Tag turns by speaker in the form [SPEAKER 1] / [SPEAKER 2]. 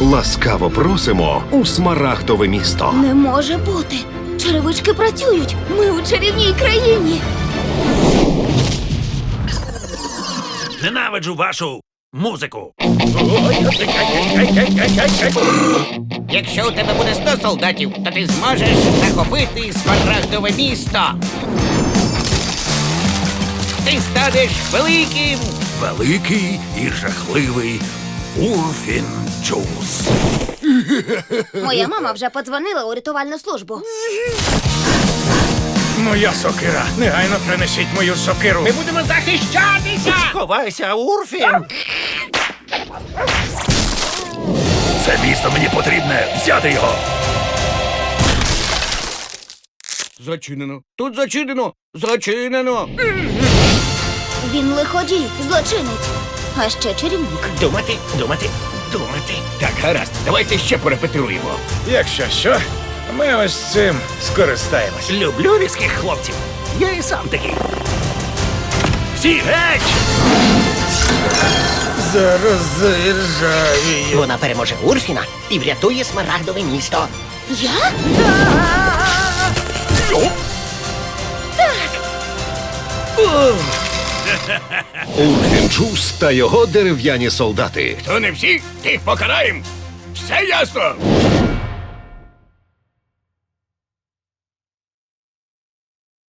[SPEAKER 1] Ласкаво просимо у смарагдове місто.
[SPEAKER 2] Не може бути. Черевички працюють. Ми у чарівній країні.
[SPEAKER 3] Ненавиджу вашу музику.
[SPEAKER 4] Якщо у тебе буде 100 солдатів, то ти зможеш захопити смарагдове місто. Ти станеш великим.
[SPEAKER 3] Великий і жахливий Урфін Джус.
[SPEAKER 2] Моя мама вже подзвонила у рятувальну службу.
[SPEAKER 5] Моя сокира. Негайно принесіть мою сокиру.
[SPEAKER 4] Ми будемо захищатися.
[SPEAKER 3] Ховайся, Урфін! Це місто мені потрібне. Взяти його.
[SPEAKER 4] Зачинено. Тут зачинено. Зачинено.
[SPEAKER 2] Він лиходій, злочинець. А ще чарівник.
[SPEAKER 4] Думати, думати, думати. Так, гаразд, давайте ще порепетируємо.
[SPEAKER 5] Якщо що, ми ось цим скористаємось.
[SPEAKER 3] Люблю різких хлопців. Я і сам такий. Всі геть!
[SPEAKER 5] Зараз заіржавію.
[SPEAKER 4] Вона переможе Урфіна і врятує смарагдове місто.
[SPEAKER 2] Я?
[SPEAKER 1] Урфін Джус та його дерев'яні солдати.
[SPEAKER 4] То не всі, тих покараєм. Все ясно.